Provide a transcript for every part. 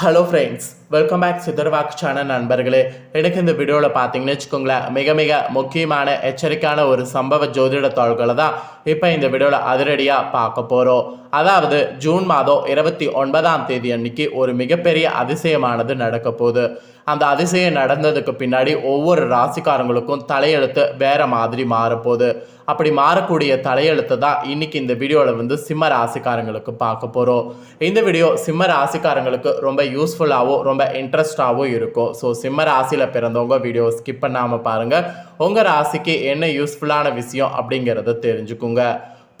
Hello friends welcome back சிதர்வாக் channel நண்பர்களே. எனக்கு இந்த வீடியோவில் பார்த்தீங்கன்னு வச்சுக்கோங்களேன் மிக மிக முக்கியமான எச்சரிக்கையான ஒரு சம்பவ ஜோதிட தாள்களை தான் இப்போ இந்த வீடியோவில் அதிரடியாக பார்க்க போகிறோம் அதாவது ஜூன் மாதம் இருபத்தி ஒன்பதாம் தேதி அன்னைக்கு ஒரு மிகப்பெரிய அதிசயமானது நடக்க போகுது. அந்த அதிசயம் நடந்ததுக்கு பின்னாடி ஒவ்வொரு ராசிக்காரங்களுக்கும் தலையெழுத்து வேற மாதிரி மாறப்போகுது அப்படி மாறக்கூடிய தலையெழுத்து தான் இன்னைக்கு இந்த வீடியோவில் வந்து சிம்ம ராசிக்காரங்களுக்கு பார்க்க போகிறோம் இந்த வீடியோ சிம்ம ராசிக்காரங்களுக்கு ரொம்ப யூஸ்ஃபுல்லாகவும் ரொம்ப இன்ட்ரெஸ்டாகவும் இருக்கும். ஸோ சிம்ம ராசியில் பிறந்தவங்க வீடியோ ஸ்கிப் பண்ணாமல் பாருங்கள் உங்கள் ராசிக்கு என்ன யூஸ்ஃபுல்லான விஷயம் அப்படிங்கிறத தெரிஞ்சுக்குங்க.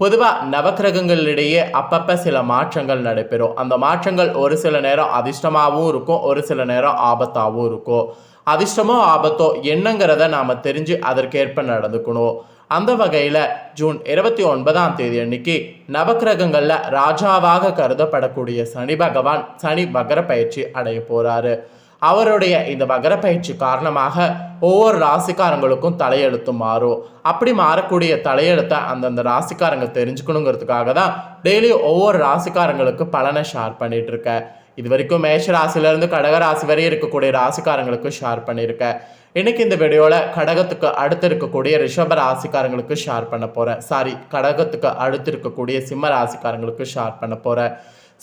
பொதுவாக நவக்கிரகங்களிடையே அப்பப்போ சில மாற்றங்கள் நடைபெறும். அந்த மாற்றங்கள் ஒரு சில நேரம் அதிர்ஷ்டமாகவும் இருக்கும் ஒரு சில நேரம் ஆபத்தாகவும் இருக்கும். அதிர்ஷ்டமோ ஆபத்தோ என்னங்கிறத நாம் தெரிஞ்சு அதற்கேற்ப நடந்துக்கணும். அந்த வகையில் ஜூன் இருபத்தி ஒன்பதாம் தேதி அன்னைக்கு நவக்கிரகங்களில் ராஜாவாக கருதப்படக்கூடிய சனி பகவான் சனி வகர பயிற்சி அடைய போகிறாரு அவருடைய இந்த வகர பயிற்சி காரணமாக ஒவ்வொரு ராசிக்காரங்களுக்கும் தலையெழுத்து மாறும். அப்படி மாறக்கூடிய தலையெழுத்தை அந்தந்த ராசிக்காரங்க தெரிஞ்சுக்கணுங்கிறதுக்காக தான் டெய்லி ஒவ்வொரு ராசிக்காரங்களுக்கு பலனை ஷேர் பண்ணிட்டு இருக்கேன் இது வரைக்கும் மேஷ ராசிலேருந்து கடக ராசி வரை இருக்கக்கூடிய ராசிக்காரங்களுக்கு ஷேர் பண்ணியிருக்கேன் இன்னைக்கு இந்த வீடியோவில் கடகத்துக்கு அடுத்து இருக்கக்கூடிய ரிஷப ராசிக்காரங்களுக்கு ஷேர் பண்ண போகிறேன் சாரி கடகத்துக்கு அடுத்து இருக்கக்கூடிய சிம்ம ராசிக்காரங்களுக்கு ஷேர் பண்ண போகிறேன்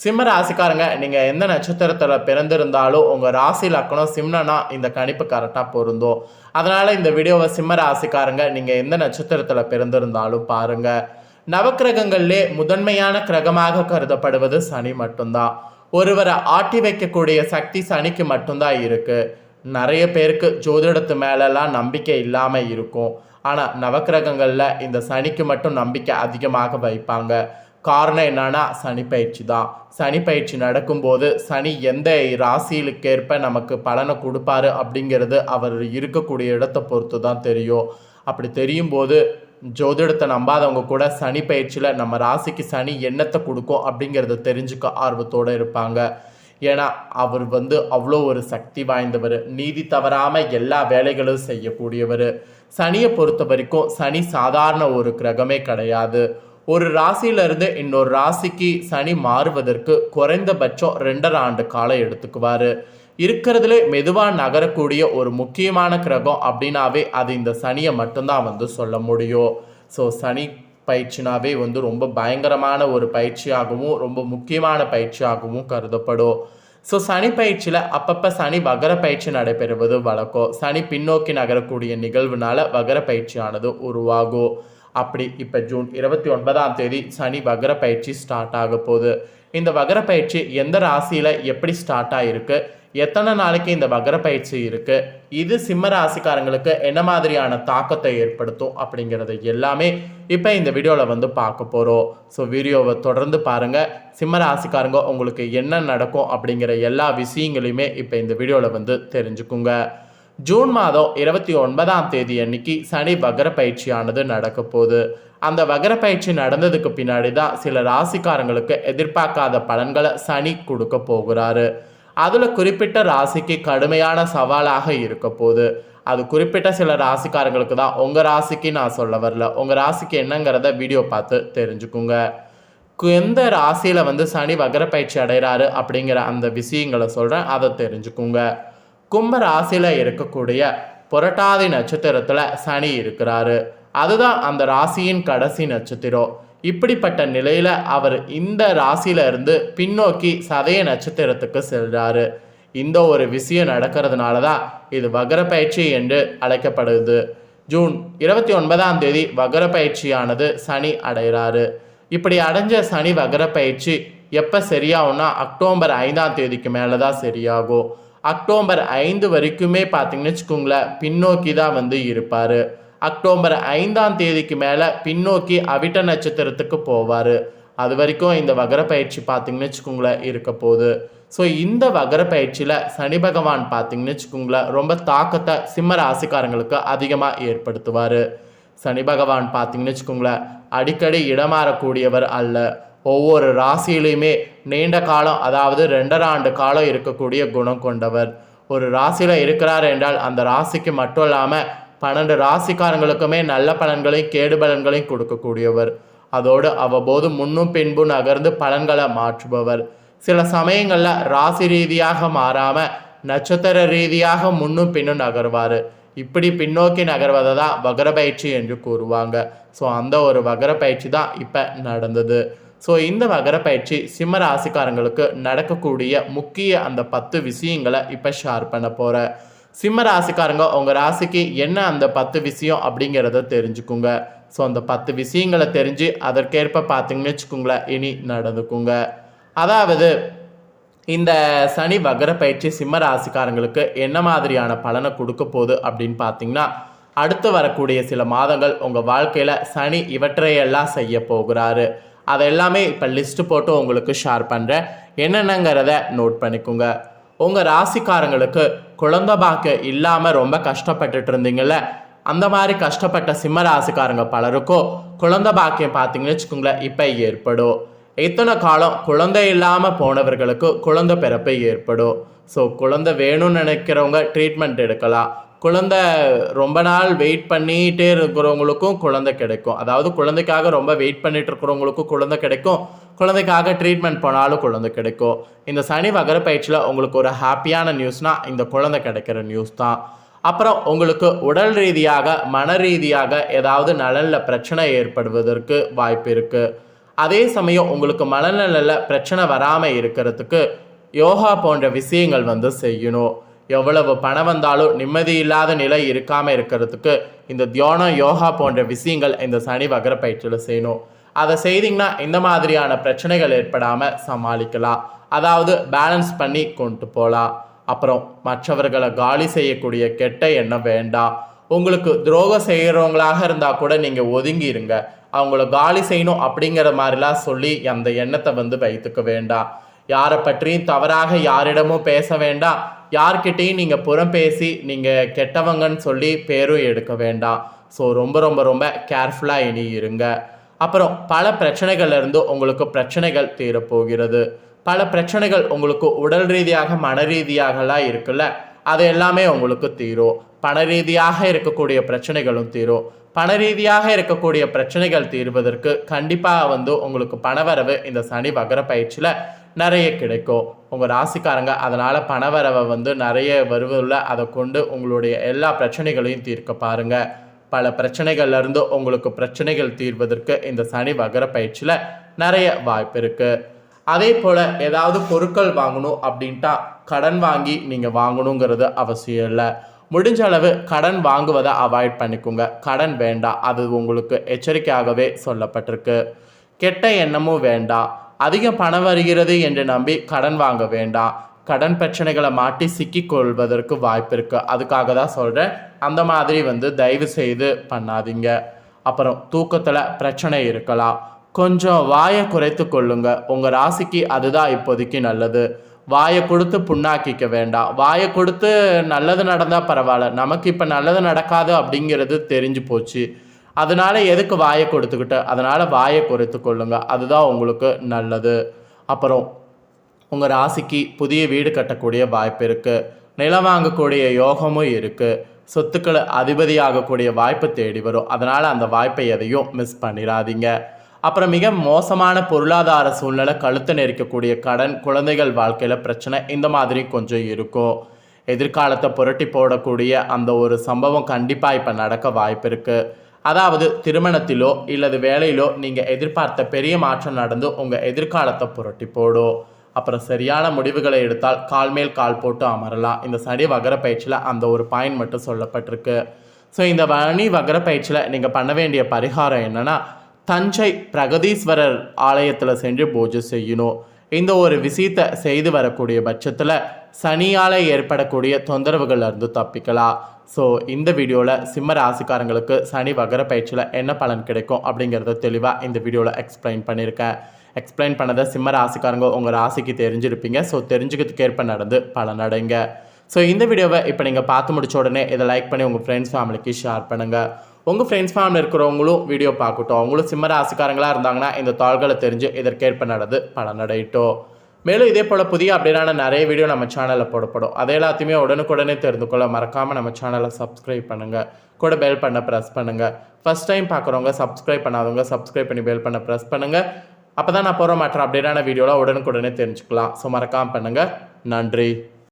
சிம்ம ராசிக்காரங்க நீங்கள் எந்த நட்சத்திரத்தில் பிறந்திருந்தாலும் உங்கள் ராசி லக்கணம் சிம்னனா இந்த கணிப்பு கரெக்டாக பொருந்தும். அதனால் இந்த வீடியோவை சிம்ம ராசிக்காரங்க நீங்கள் எந்த நட்சத்திரத்தில் பிறந்திருந்தாலும் பாருங்கள் நவக்கிரகங்களிலே முதன்மையான கிரகமாக கருதப்படுவது சனி மட்டும்தான். ஒருவரை ஆட்டி வைக்கக்கூடிய சக்தி சனிக்கு மட்டும்தான் இருக்குது நிறைய பேருக்கு ஜோதிடத்து மேலெல்லாம் நம்பிக்கை இல்லாமல் இருக்கும். ஆனால் நவக்கிரகங்களில் இந்த சனிக்கு மட்டும் நம்பிக்கை அதிகமாக வைப்பாங்க. காரணம் என்னன்னா சனி பயிற்சி தான். சனி பயிற்சி நடக்கும்போது சனி எந்த ராசியிலுக்கேற்ப நமக்கு பலனை கொடுப்பாரு அப்படிங்கிறது அவர் இருக்கக்கூடிய இடத்தை பொறுத்து தான் தெரியும். அப்படி தெரியும் போது ஜோதிடத்தை நம்பாதவங்க கூட சனி பயிற்சியில் நம்ம ராசிக்கு சனி என்னத்தை கொடுக்கும் அப்படிங்கிறத தெரிஞ்சுக்க ஆர்வத்தோடு இருப்பாங்க. ஏன்னா அவர் வந்து அவ்வளோ ஒரு சக்தி வாய்ந்தவர். நீதி தவறாமல் எல்லா வேலைகளும் செய்யக்கூடியவர். சனியை பொறுத்த வரைக்கும் சனி சாதாரண ஒரு கிரகமே கிடையாது. ஒரு ராசியிலிருந்து இன்னொரு ராசிக்கு சனி மாறுவதற்கு குறைந்தபட்சம் ரெண்டரை ஆண்டு காலம் எடுத்துக்குவார். இருக்கிறதுல மெதுவாக நகரக்கூடிய ஒரு முக்கியமான கிரகம் அப்படின்னாவே அது இந்த சனியை மட்டும்தான் வந்து சொல்ல முடியும். ஸோ சனி பயிற்சினாவே வந்து ரொம்ப பயங்கரமான ஒரு பயிற்சியாகவும் ரொம்ப முக்கியமான பயிற்சியாகவும் கருதப்படும். ஸோ சனி பயிற்சியில் அப்பப்போ சனி வகர பயிற்சி நடைபெறுவது வழக்கம். சனி பின்னோக்கி நகரக்கூடிய நிகழ்வுனால வகர பயிற்சியானது உருவாகும். அப்படி இப்போ ஜூன் இருபத்தி ஒன்பதாம் தேதி சனி வக்ர பயிற்சி ஸ்டார்ட் ஆக போகுது. இந்த வகர பயிற்சி எந்த ராசியில் எப்படி ஸ்டார்ட் ஆகிருக்கு எத்தனை நாளைக்கு இந்த வக்ர பயிற்சி இருக்கு? இது சிம்ம ராசிக்காரங்களுக்கு என்ன மாதிரியான தாக்கத்தை ஏற்படுத்தும் அப்படிங்கிறது எல்லாமே இப்போ இந்த வீடியோவில் வந்து பார்க்க போகிறோம் ஸோ வீடியோவை தொடர்ந்து பாருங்கள் சிம்ம ராசிக்காரங்க உங்களுக்கு என்ன நடக்கும் அப்படிங்கிற எல்லா விஷயங்களையுமே இப்போ இந்த வீடியோவில் வந்து தெரிஞ்சுக்குங்க. ஜூன் மாதம் இருபத்தி ஒன்பதாம் தேதி அன்னைக்கு சனி வகர பயிற்சியானது நடக்க போகுது. அந்த வகர பயிற்சி நடந்ததுக்கு பின்னாடி தான் சில ராசிக்காரங்களுக்கு எதிர்பார்க்காத பலன்களை சனி கொடுக்க போகிறாரு. அதில் குறிப்பிட்ட ராசிக்கு கடுமையான சவாலாக இருக்க போகுது. அது குறிப்பிட்ட சில ராசிக்காரங்களுக்கு தான் உங்கள் ராசிக்கு நான் சொல்ல வரல. உங்கள் ராசிக்கு என்னங்கிறத வீடியோ பார்த்து தெரிஞ்சுக்குங்க. எந்த ராசியில் வந்து சனி வகர பயிற்சி அடைகிறாரு அப்படிங்கிற அந்த விஷயங்களை சொல்கிறேன் அதை தெரிஞ்சுக்குங்க. கும்ப ராசியில் இருக்கக்கூடிய புரட்டாதி நட்சத்திரத்தில் சனி இருக்கிறாரு. அதுதான் அந்த ராசியின் கடைசி நட்சத்திரம். இப்படிப்பட்ட நிலையில் அவர் இந்த ராசியில இருந்து பின்னோக்கி சதய நட்சத்திரத்துக்கு செல்கிறாரு இந்த ஒரு விஷயம் நடக்கிறதுனால தான் இது வகர பயிற்சி என்று அழைக்கப்படுது. ஜூன் இருபத்தி ஒன்பதாம் தேதி வகர பயிற்சியானது சனி அடைகிறாரு. இப்படி அடைஞ்ச சனி வகர பயிற்சி எப்போ சரியாகும்னா அக்டோபர் ஐந்தாம் தேதிக்கு மேலே தான் சரியாகும். அக்டோபர் ஐந்து வரைக்குமே பார்த்தீங்கன்னு வச்சுக்கோங்களேன் பின்னோக்கி தான் வந்து இருப்பார். அக்டோபர் ஐந்தாம் தேதிக்கு மேலே பின்னோக்கி அவிட்ட நட்சத்திரத்துக்கு போவார். அது வரைக்கும் இந்த வகர பயிற்சி பார்த்தீங்கன்னு வச்சுக்கோங்களேன் இருக்க போகுது. ஸோ இந்த வகர பயிற்சியில் சனி பகவான் பார்த்தீங்கன்னு வச்சுக்கோங்களேன் ரொம்ப தாக்கத்தை சிம்ம ராசிக்காரங்களுக்கு அதிகமாக ஏற்படுத்துவார். சனி பகவான் பார்த்தீங்கன்னு வச்சுக்கோங்களேன் அடிக்கடி இடமாறக்கூடியவர் அல்ல. ஒவ்வொரு ராசியிலையுமே நீண்ட காலம் அதாவது ரெண்டரை ஆண்டு காலம் இருக்கக்கூடிய குணம் கொண்டவர். ஒரு ராசியில் இருக்கிறார் என்றால் அந்த ராசிக்கு மட்டும் இல்லாமல் பன்னெண்டு ராசிக்காரங்களுக்குமே நல்ல பலன்களையும் கேடு பலன்களையும் கொடுக்கக்கூடியவர். அதோடு அவ்வப்போது முன்னும் பின்பும் நகர்ந்து பலன்களை மாற்றுபவர். சில சமயங்களில் ராசி ரீதியாக மாறாமல் நட்சத்திர ரீதியாக முன்னும் பின்னும் நகர்வார். இப்படி பின்னோக்கி நகர்வதை தான் வகர பயிற்சி என்று கூறுவாங்க. ஸோ அந்த ஒரு வகர பயிற்சி தான் இப்போ நடந்தது. ஸோ இந்த வகர பயிற்சி சிம்ம ராசிக்காரங்களுக்கு நடக்கக்கூடிய முக்கிய அந்த பத்து விஷயங்களை இப்போ ஷேர் பண்ண போகிறேன் சிம்ம ராசிக்காரங்க உங்கள் ராசிக்கு என்ன அந்த பத்து விஷயம் அப்படிங்கிறத தெரிஞ்சுக்குங்க. ஸோ அந்த பத்து விஷயங்களை தெரிஞ்சு அதற்கேற்ப பார்த்தீங்கன்னு வச்சுக்கோங்களேன் இனி நடந்துக்குங்க. அதாவது இந்த சனி வகர பயிற்சி சிம்ம ராசிக்காரங்களுக்கு என்ன மாதிரியான பலனை கொடுக்க போகுது அப்படின்னு பார்த்தீங்கன்னா அடுத்து வரக்கூடிய சில மாதங்கள் உங்கள் வாழ்க்கையில் சனி இவற்றையெல்லாம் செய்ய போகிறாரு. அதை எல்லாமே இப்போ லிஸ்ட்டு போட்டு உங்களுக்கு ஷேர் பண்ணுறேன் என்னென்னங்கிறத நோட் பண்ணிக்கோங்க. உங்கள் ராசிக்காரங்களுக்கு குழந்த பாக்கியம் இல்லாமல் ரொம்ப கஷ்டப்பட்டுட்டு இருந்தீங்கல்ல அந்த மாதிரி கஷ்டப்பட்ட சிம்ம ராசிக்காரங்க பலருக்கும் குழந்த பாக்கியம் பார்த்தீங்கன்னு வச்சுக்கோங்களேன் இப்போ ஏற்படும். இத்தனை காலம் குழந்தை இல்லாமல் போனவர்களுக்கு குழந்தை பிறப்பு ஏற்படும். ஸோ குழந்தை வேணும்னு நினைக்கிறவங்க ட்ரீட்மெண்ட் எடுக்கலாம். குழந்தை ரொம்ப நாள் வெயிட் பண்ணிகிட்டே இருக்கிறவங்களுக்கும் குழந்தை கிடைக்கும். அதாவது குழந்தைக்காக ரொம்ப வெயிட் பண்ணிட்டு இருக்கிறவங்களுக்கும் குழந்தை கிடைக்கும். குழந்தைக்காக ட்ரீட்மெண்ட் போனாலும் குழந்தை கிடைக்கும். இந்த சனி வகர பயிற்சியில் உங்களுக்கு ஒரு ஹாப்பியான நியூஸ்னால் இந்த குழந்தை கிடைக்கிற நியூஸ் தான். அப்புறம் உங்களுக்கு உடல் ரீதியாக மன ரீதியாக ஏதாவது நலனில் பிரச்சனை ஏற்படுவதற்கு வாய்ப்பு இருக்குது அதே சமயம் உங்களுக்கு மனநலில் பிரச்சனை வராமல் இருக்கிறதுக்கு யோகா போன்ற விஷயங்கள் வந்து செய்யணும். எவ்வளவு பணம் வந்தாலும் நிம்மதி இல்லாத நிலை இருக்காமல் இருக்கிறதுக்கு இந்த தியானம் யோகா போன்ற விஷயங்கள் இந்த சனி வகர பயிற்சியில் செய்யணும். அதை செய்தீங்கன்னா இந்த மாதிரியான பிரச்சனைகள் ஏற்படாமல் சமாளிக்கலாம். அதாவது பேலன்ஸ் பண்ணி கொண்டு போகலாம். அப்புறம் மற்றவர்களை காலி செய்யக்கூடிய கெட்ட எண்ணம் வேண்டாம். உங்களுக்கு துரோகம் செய்கிறவங்களாக இருந்தால் கூட நீங்கள் ஒதுங்கி இருங்க அவங்கள காலி செய்யணும் அப்படிங்கிற மாதிரிலாம் சொல்லி அந்த எண்ணத்தை வந்து வைத்துக்க வேண்டாம். யாரை பற்றியும் தவறாக யாரிடமும் பேச வேண்டாம். யார்கிட்டையும் நீங்கள் புறம் பேசி நீங்கள் கெட்டவங்கன்னு சொல்லி பேரும் எடுக்க வேண்டாம். ஸோ ரொம்ப ரொம்ப ரொம்ப கேர்ஃபுல்லாக இனி இருங்க. அப்புறம் பல பிரச்சனைகள்லேருந்து உங்களுக்கு பிரச்சனைகள் தீரப்போகிறது. பல பிரச்சனைகள் உங்களுக்கு உடல் ரீதியாக மன ரீதியாகலாம் இருக்குல்ல? அது எல்லாமே உங்களுக்கு தீரும். பண ரீதியாக இருக்கக்கூடிய பிரச்சனைகளும் தீரும். பண ரீதியாக இருக்கக்கூடிய பிரச்சனைகள் தீர்வதற்கு கண்டிப்பாக வந்து உங்களுக்கு பணவரவு இந்த சனி வகர பயிற்சியில் நிறைய கிடைக்கும். உங்கள் ராசிக்காரங்க அதனால் பணவரவை வந்து நிறைய வருவதில் அதை கொண்டு உங்களுடைய எல்லா பிரச்சனைகளையும் தீர்க்க பாருங்கள் பல பிரச்சனைகள்லேருந்து உங்களுக்கு பிரச்சனைகள் தீர்வதற்கு இந்த சனி வகர பயிற்சியில் நிறைய வாய்ப்பு இருக்குது அதே போல் ஏதாவது பொருட்கள் வாங்கணும் அப்படின்ட்டா கடன் வாங்கி நீங்கள் வாங்கணுங்கிறது அவசியம் இல்லை. முடிஞ்ச அளவு கடன் வாங்குவதை அவாய்ட் பண்ணிக்கோங்க. கடன் வேண்டாம் அது உங்களுக்கு எச்சரிக்கையாகவே சொல்லப்பட்டிருக்கு. கெட்ட எண்ணமும் வேண்டாம் அதிக பணம் வருகிறது என்று நம்பி கடன் வாங்க வேண்டாம் கடன் பிரச்சனைகளை மாட்டி சிக்கிக்கொள்வதற்கு வாய்ப்பு இருக்குது அதுக்காக தான் சொல்கிறேன் அந்த மாதிரி வந்து தயவு செய்து பண்ணாதீங்க. அப்புறம் தூக்கத்தில் பிரச்சனை இருக்கலாம். கொஞ்சம் வாயை குறைத்து கொள்ளுங்க. உங்கள் ராசிக்கு அதுதான் இப்போதைக்கு நல்லது. வாயை கொடுத்து புண்ணாக்கிக்க வேண்டாம். வாயை கொடுத்து நல்லது நடந்தால் பரவாயில்ல. நமக்கு இப்போ நல்லது நடக்காது அப்படிங்கிறது தெரிஞ்சு போச்சு. அதனால எதுக்கு வாயை கொடுத்துக்கிட்டு? அதனால் வாயை குறைத்து கொள்ளுங்கள் அதுதான் உங்களுக்கு நல்லது. அப்புறம் உங்கள் ராசிக்கு புதிய வீடு கட்டக்கூடிய வாய்ப்பு இருக்குது நிலம் வாங்கக்கூடிய யோகமும் இருக்குது சொத்துக்களை அதிபதியாகக்கூடிய வாய்ப்பு தேடி வரும். அதனால் அந்த வாய்ப்பை எதையும் மிஸ் பண்ணிடாதீங்க. அப்புறம் மிக மோசமான பொருளாதார சூழ்நிலை கழுத்து நெரிக்கக்கூடிய கடன் குழந்தைகள் வாழ்க்கையில் பிரச்சனை இந்த மாதிரி கொஞ்சம் இருக்கும். எதிர்காலத்தை புரட்டி போடக்கூடிய அந்த ஒரு சம்பவம் கண்டிப்பாக இப்போ நடக்க வாய்ப்பு இருக்குது அதாவது திருமணத்திலோ இல்லது வேலையிலோ நீங்கள் எதிர்பார்த்த பெரிய மாற்றம் நடந்து உங்கள் எதிர்காலத்தை புரட்டி போடும். அப்புறம் சரியான முடிவுகளை எடுத்தால் கால் மேல் கால் போட்டு அமரலாம். இந்த சனி வகர பயிற்சியில் அந்த ஒரு பாயிண்ட் மட்டும் சொல்லப்பட்டிருக்கு. ஸோ இந்த வனி வகர பயிற்சியில் நீங்கள் பண்ண வேண்டிய பரிகாரம் என்னென்னா தஞ்சை பிரகதீஸ்வரர் ஆலயத்தில் சென்று பூஜை செய்யணும். இந்த ஒரு விஷயத்தை செய்து வரக்கூடிய பட்சத்தில் சனியால் ஏற்படக்கூடிய தொந்தரவுகள்லேருந்து தப்பிக்கலாம். ஸோ இந்த வீடியோவில் சிம்ம ராசிக்காரங்களுக்கு சனி வகர பயிற்சியில் என்ன பலன் கிடைக்கும் அப்படிங்கிறத தெளிவாக இந்த வீடியோவில் எக்ஸ்பிளைன் பண்ணியிருக்கேன். எக்ஸ்பிளைன் பண்ணதை சிம்ம ராசிக்காரங்க உங்கள் ராசிக்கு தெரிஞ்சிருப்பீங்க. ஸோ தெரிஞ்சுக்கிறதுக்கு ஏற்ப நடந்து பலனடைங்க ஸோ இந்த வீடியோவை இப்போ நீங்கள் பார்த்து முடிச்ச உடனே இதை லைக் பண்ணி உங்கள் ஃப்ரெண்ட்ஸ் ஃபேமிலிக்கு ஷேர் பண்ணுங்கள் உங்கள் ஃப்ரெண்ட்ஸ் ஃபேமிலி இருக்கிறவங்களும் வீடியோ பார்க்கட்டும். அவங்களும் சிம்ம ராசிக்காரங்களாக இருந்தாங்கன்னா இந்த தாள்களை தெரிஞ்சு இதற்கேற்ப நடந்து பலனடையிட்டோம். மேலும் இதே போல் புதிய அப்டேட்டான நிறைய வீடியோ நம்ம சேனலில் போடப்படும். அதை எல்லாத்தையுமே உடனுக்குடனே தெரிந்து கொள்ள மறக்காமல் நம்ம சேனலை சப்ஸ்கிரைப் பண்ணுங்கள் கூட பெல் பண்ண ப்ரெஸ் பண்ணுங்கள் ஃபஸ்ட் டைம் பார்க்குறவங்க சப்ஸ்கிரைப் பண்ணாதவங்க சப்ஸ்கிரைப் பண்ணி பெல் பண்ண ப்ரெஸ் பண்ணுங்கள் அப்போ தான் நான் போகிற மற்ற அப்டேட்டான வீடியோவில் உடனுக்குடனே தெரிஞ்சுக்கலாம். ஸோ மறக்காமல் பண்ணுங்கள் நன்றி.